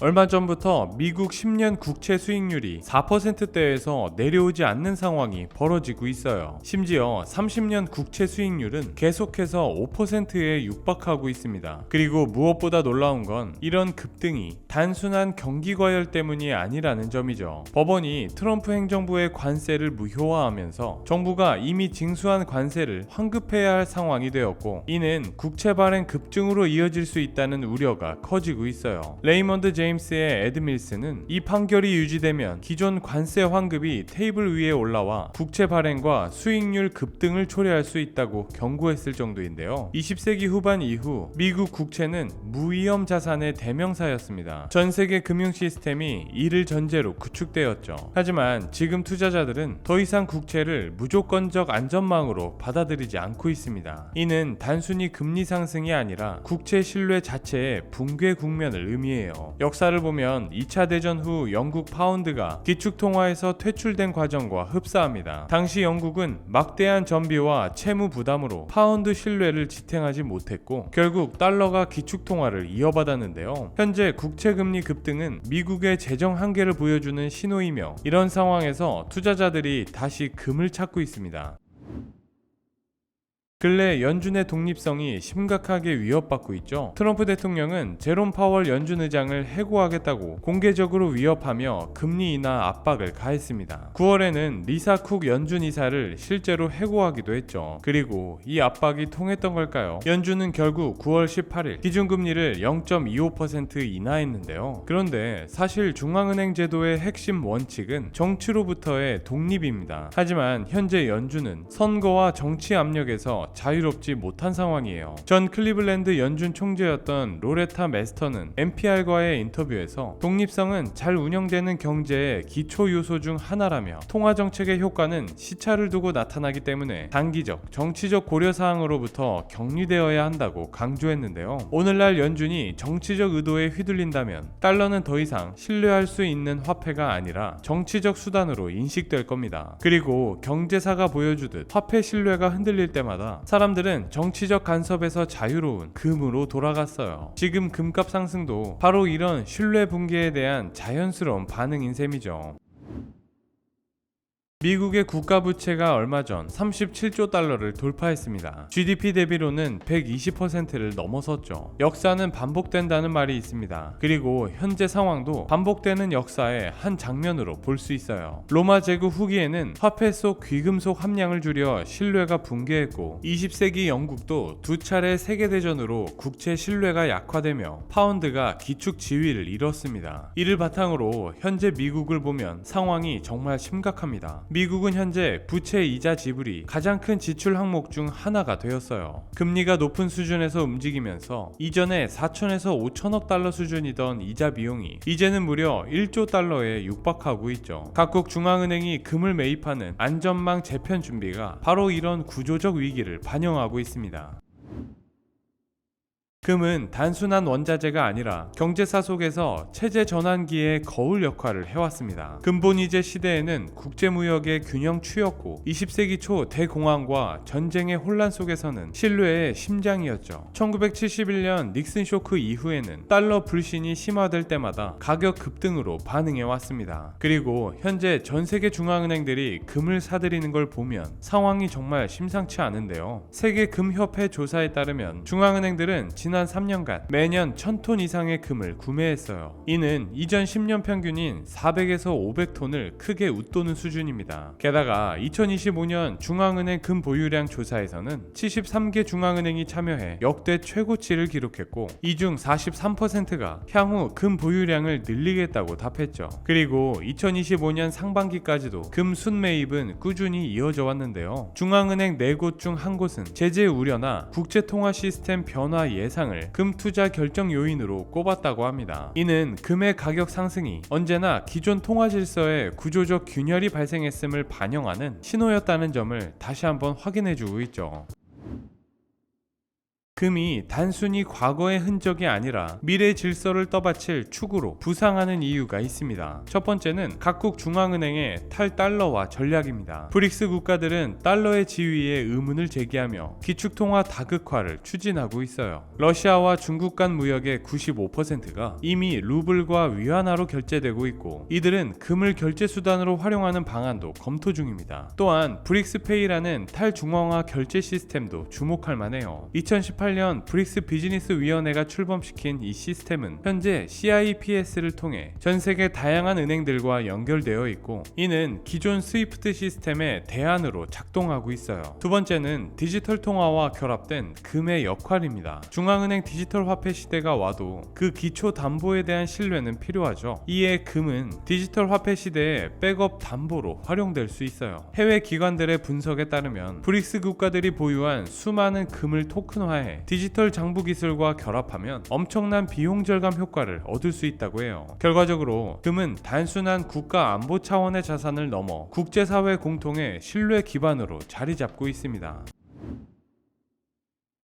얼마 전부터 미국 10년 국채 수익률이 4%대에서 내려오지 않는 상황이 벌어지고 있어요. 심지어 30년 국채 수익률은 계속해서 5%에 육박하고 있습니다. 그리고 무엇보다 놀라운 건 이런 급등이 단순한 경기 과열 때문이 아니라는 점이죠. 법원이 트럼프 행정부의 관세를 무효화하면서 정부가 이미 징수한 관세를 환급해야 할 상황이 되었고 이는 국채 발행 급증으로 이어질 수 있다는 우려가 커지고 있어요. 레이먼드 제 임스의 에드밀스는 이 판결이 유지되면 기존 관세 환급이 테이블 위에 올라와 국채 발행과 수익률 급등을 초래할 수 있다고 경고했을 정도인데요. 20세기 후반 이후 미국 국채는 무위험 자산의 대명사였습니다. 전 세계 금융 시스템이 이를 전제로 구축되었죠. 하지만 지금 투자자들은 더 이상 국채를 무조건적 안전망으로 받아들이지 않고 있습니다. 이는 단순히 금리 상승이 아니라 국채 신뢰 자체의 붕괴 국면을 의미해요. 역 사를 보면 2차 대전 후 영국 파운드가 기축통화에서 퇴출된 과정과 흡사합니다. 당시 영국은 막대한 전비와 채무 부담으로 파운드 신뢰를 지탱하지 못했고 결국 달러가 기축통화를 이어받았는데요. 현재 국채금리 급등은 미국의 재정 한계를 보여주는 신호이며 이런 상황에서 투자자들이 다시 금을 찾고 있습니다. 근래 연준의 독립성이 심각하게 위협받고 있죠. 트럼프 대통령은 제롬 파월 연준 의장을 해고하겠다고 공개적으로 위협하며 금리 인하 압박을 가했습니다. 9월에는 리사 쿡 연준 이사를 실제로 해고하기도 했죠. 그리고 이 압박이 통했던 걸까요? 연준은 결국 9월 18일 기준금리를 0.25% 인하했는데요. 그런데 사실 중앙은행 제도의 핵심 원칙은 정치로부터의 독립입니다. 하지만 현재 연준은 선거와 정치 압력에서 자유롭지 못한 상황이에요. 전 클리블랜드 연준 총재였던 로레타 메스터는 NPR과의 인터뷰에서 독립성은 잘 운영되는 경제의 기초 요소 중 하나라며 통화 정책의 효과는 시차를 두고 나타나기 때문에 단기적 정치적 고려 사항으로부터 격리되어야 한다고 강조했는데요. 오늘날 연준이 정치적 의도에 휘둘린다면 달러는 더 이상 신뢰할 수 있는 화폐가 아니라 정치적 수단으로 인식될 겁니다. 그리고 경제사가 보여주듯 화폐 신뢰가 흔들릴 때마다 사람들은 정치적 간섭에서 자유로운 금으로 돌아갔어요. 지금 금값 상승도 바로 이런 신뢰 붕괴에 대한 자연스러운 반응인 셈이죠. 미국의 국가 부채가 얼마 전 37조 달러를 돌파했습니다. GDP 대비로는 120%를 넘어섰죠. 역사는 반복된다는 말이 있습니다. 그리고 현재 상황도 반복되는 역사의 한 장면으로 볼 수 있어요. 로마 제국 후기에는 화폐 속 귀금속 함량을 줄여 신뢰가 붕괴했고 20세기 영국도 두 차례 세계 대전으로 국채 신뢰가 약화되며 파운드가 기축 지위를 잃었습니다. 이를 바탕으로 현재 미국을 보면 상황이 정말 심각합니다. 미국은 현재 부채 이자 지불이 가장 큰 지출 항목 중 하나가 되었어요. 금리가 높은 수준에서 움직이면서 이전에 4천에서 5천억 달러 수준이던 이자 비용이 이제는 무려 1조 달러에 육박하고 있죠. 각국 중앙은행이 금을 매입하는 안전망 재편 준비가 바로 이런 구조적 위기를 반영하고 있습니다. 금은 단순한 원자재가 아니라 경제사 속에서 체제 전환기의 거울 역할을 해왔습니다. 근본이제 시대에는 국제무역의 균형 추였고 20세기 초 대공황과 전쟁의 혼란 속에서는 신뢰의 심장이었죠. 1971년 닉슨 쇼크 이후에는 달러 불신이 심화될 때마다 가격 급등으로 반응해왔습니다. 그리고 현재 전 세계 중앙은행들이 금을 사들이는 걸 보면 상황이 정말 심상치 않은데요. 세계 금협회 조사에 따르면 중앙은행들은 지난 3년간 매년 1000톤 이상의 금을 구매했어요. 이는 이전 10년 평균인 400에서 500톤을 크게 웃도는 수준입니다. 게다가 2025년 중앙은행 금 보유량 조사에서는 73개 중앙은행이 참여해 역대 최고치를 기록했고 이 중 43%가 향후 금 보유량을 늘리겠다고 답했죠. 그리고 2025년 상반기까지도 금 순매입은 꾸준히 이어져 왔는데요. 중앙은행 4곳 중 한 곳은 제재 우려나 국제통화 시스템 변화 예상 을 금 투자 결정 요인으로 꼽았다고 합니다. 이는 금의 가격 상승이 언제나 기존 통화 질서에 구조적 균열이 발생했음을 반영하는 신호였다는 점을 다시 한번 확인해 주고 있죠. 금이 단순히 과거의 흔적이 아니라 미래 질서를 떠받칠 축으로 부상하는 이유가 있습니다. 첫 번째는 각국 중앙은행의 탈달러화 전략입니다. 브릭스 국가들은 달러의 지위에 의문을 제기하며 기축통화 다극화를 추진하고 있어요. 러시아와 중국 간 무역의 95%가 이미 루블과 위안화로 결제되고 있고 이들은 금을 결제 수단으로 활용하는 방안도 검토 중입니다. 또한 브릭스페이라는 탈중앙화 결제 시스템도 주목할 만해요. 2018년 브릭스 비즈니스 위원회가 출범시킨 이 시스템은 현재 CIPS를 통해 전 세계 다양한 은행들과 연결되어 있고 이는 기존 스위프트 시스템의 대안으로 작동하고 있어요. 두 번째는 디지털 통화와 결합된 금의 역할입니다. 중앙은행 디지털 화폐 시대가 와도 그 기초 담보에 대한 신뢰는 필요하죠. 이에 금은 디지털 화폐 시대의 백업 담보로 활용될 수 있어요. 해외 기관들의 분석에 따르면 브릭스 국가들이 보유한 수많은 금을 토큰화해 디지털 장부 기술과 결합하면 엄청난 비용 절감 효과를 얻을 수 있다고 해요. 결과적으로 금은 단순한 국가 안보 차원의 자산을 넘어 국제사회 공통의 신뢰 기반으로 자리 잡고 있습니다.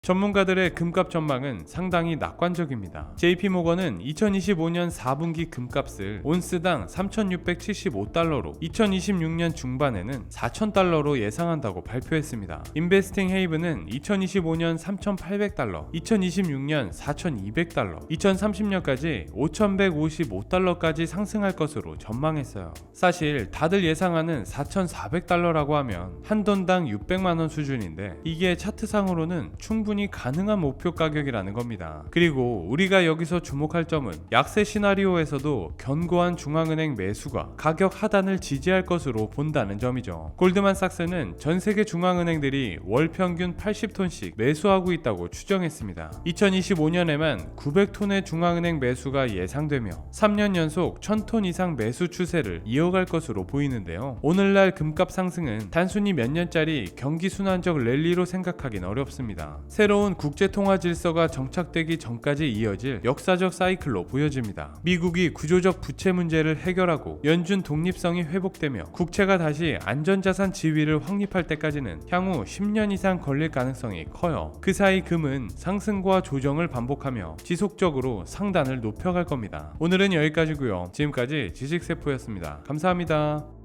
전문가들의 금값 전망은 상당히 낙관적입니다. JP모건은 2025년 4분기 금값을 온스당 3,675달러로 2026년 중반에는 4,000달러로 예상한다고 발표했습니다. 인베스팅 헤이브는 2025년 3,800달러, 2026년 4,200달러, 2030년까지 5,155달러까지 상승할 것으로 전망했어요. 사실 다들 예상하는 4,400달러라고 하면 한 돈당 600만 원 수준인데 이게 차트상으로는 충분히 가능한 목표 가격이라는 겁니다. 그리고 우리가 여기서 주목할 점은 약세 시나리오에서도 견고한 중앙은행 매수가 가격 하단을 지지할 것으로 본다는 점이죠. 골드만삭스는 전 세계 중앙은행들이 월 평균 80톤씩 매수하고 있다고 추정했습니다. 2025년에만 900톤의 중앙은행 매수가 예상되며 3년 연속 1000톤 이상 매수 추세를 이어갈 것으로 보이는데요. 오늘날 금값 상승은 단순히 몇 년짜리 경기 순환적 랠리로 생각하긴 어렵습니다. 새로운 국제 통화 질서가 정착되기 전까지 이어질 역사적 사이클로 보여집니다. 미국이 구조적 부채 문제를 해결하고 연준 독립성이 회복되며 국채가 다시 안전자산 지위를 확립할 때까지는 향후 10년 이상 걸릴 가능성이 커요. 그 사이 금은 상승과 조정을 반복하며 지속적으로 상단을 높여갈 겁니다. 오늘은 여기까지고요. 지금까지 지식세포였습니다. 감사합니다.